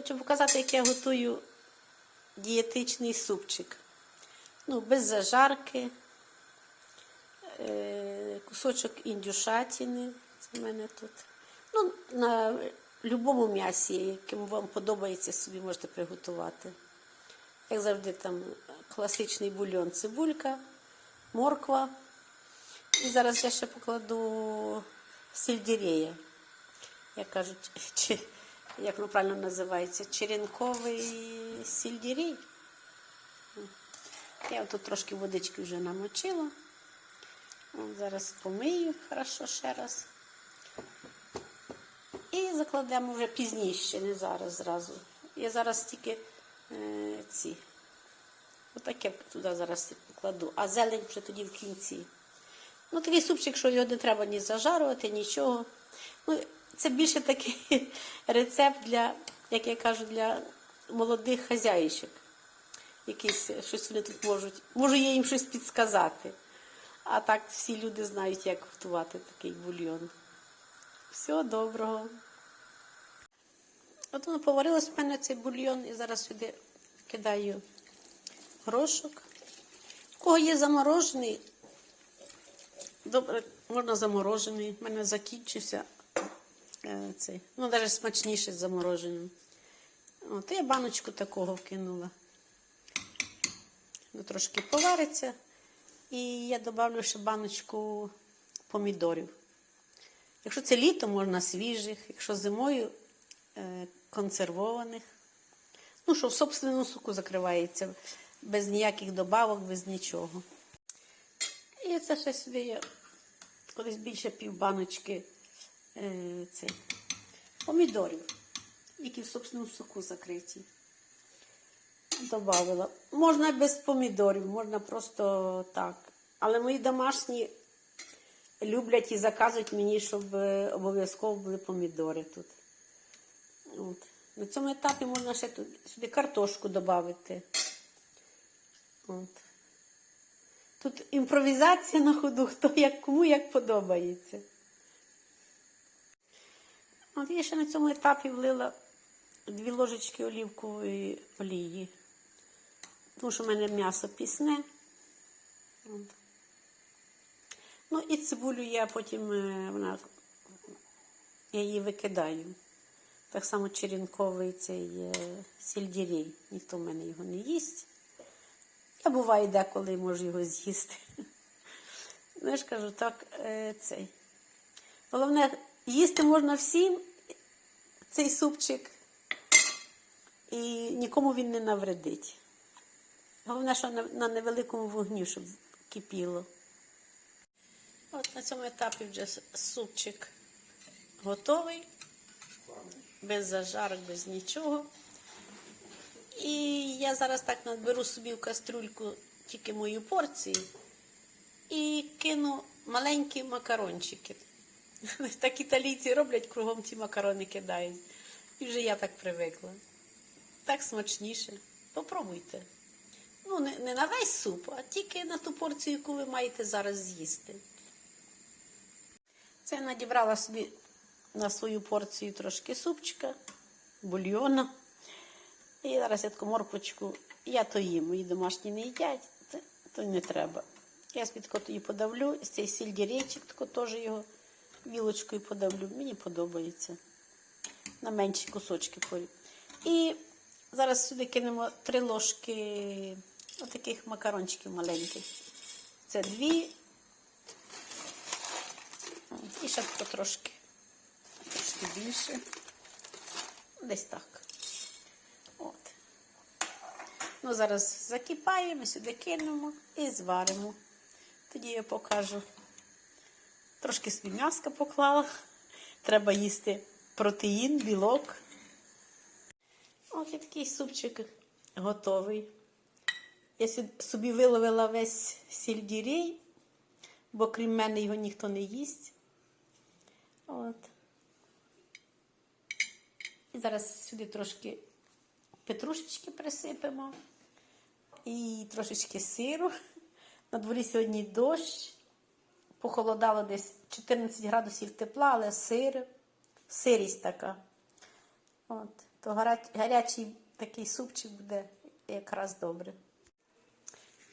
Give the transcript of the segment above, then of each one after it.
Хочу показати, як я готую дієтичний супчик. Ну, без зажарки, е, кусочок індюшатини. Це в мене тут. Ну, на будь-якому м'ясі, яким вам подобається, собі можете приготувати. Як завжди, там класичний бульйон, цибулька, морква. І зараз я ще покладу сельдерея. Як кажуть, чи, як воно правильно називається, черенковий сельдерей. Я тут трошки водички вже намочила. Зараз помию хорошо ще раз. І закладемо вже пізніше, не зараз зразу. Я зараз тільки е, ці. Отаке туди зараз покладу, а зелень вже тоді в кінці. Ну, такий супчик, що його не треба ні зажарувати, нічого. Ну, це більше такий рецепт для, як я кажу, для молодих хазяїчок. Якісь щось вони тут можуть. Можу я їм щось підсказати. А так всі люди знають, як готувати такий бульйон. Всього доброго. От воно поварилось в мене цей бульйон, і зараз сюди кидаю горошок. У кого є заморожений, добре, можна заморожений. У мене закінчився цей. Ну, навіть смачніше з замороженим. От, я баночку такого вкинула. Ну, трошки повариться. І я додавлю ще баночку помідорів. Якщо це літо, можна свіжих, якщо зимою е, консервованих. Ну, що в собственному соку закривається, без ніяких добавок, без нічого. І це ще сюди я колись більше півбаночки е, помідорів, які в собственному соку закриті. Добавила. Можна без помідорів, можна просто так. Але мої домашні люблять і заказують мені, щоб е, обов'язково були помідори тут. От. На цьому етапі можна ще тут, сюди картошку додати. От. Тут імпровізація на ходу, хто як кому як подобається. От я ще на цьому етапі влила дві ложечки олівкової олії. Тому що в мене м'ясо пісне. Ну і цибулю я потім е, вона, я її викидаю. Так само черенковий цей е, сельдерей. Ніхто в мене його не їсть. Я буває деколи можу його з'їсти. Ну, я ж кажу, так, е, цей. Головне, їсти можна всім цей супчик, і нікому він не навредить. Головне, що на, невеликому вогні, щоб кипіло. От на цьому етапі вже супчик готовий, без зажарок, без нічого. І я зараз так наберу собі в каструльку тільки мою порцію і кину маленькі макарончики. Так італійці роблять, кругом ці макарони кидають. І вже я так привикла. Так смачніше. Попробуйте. Ну, не, не на весь суп, а тільки на ту порцію, яку ви маєте зараз з'їсти. Це я надібрала собі на свою порцію трошки супчика, бульйона. І зараз я таку морквочку, я то їм, мої домашні не їдять, то не треба. Я спідко її подавлю, з цей сільдерейчик тако теж його вілочкою подавлю. Мені подобається. На менші кусочки порі. І зараз сюди кинемо три ложки отаких макарончиків маленьких. Це дві. І ще тако трошки, трошки більше. Десь так. От. Ну, зараз закипаємо, сюди кинемо і зваримо. Тоді я покажу. Трошки собі м'яска поклала. Треба їсти протеїн, білок. От і такий супчик готовий. Я собі виловила весь сельдерей, бо крім мене його ніхто не їсть. От. І зараз сюди трошки петрушечки присипемо і трошечки сиру. На дворі сьогодні дощ. Похолодало десь 14 градусів тепла, але сир, сирість така. От. то гаря- гарячий такий супчик буде якраз добре.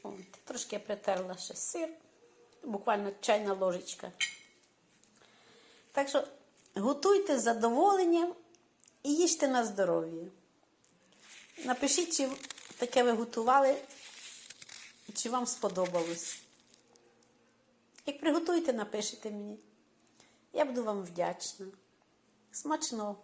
От, трошки я притерла ще сир, буквально чайна ложечка. Так що готуйте з задоволенням і їжте на здоров'я. Напишіть, чи таке ви готували, чи вам сподобалось. Як приготуєте, напишете мені. Я буду вам вдячна. Смачно!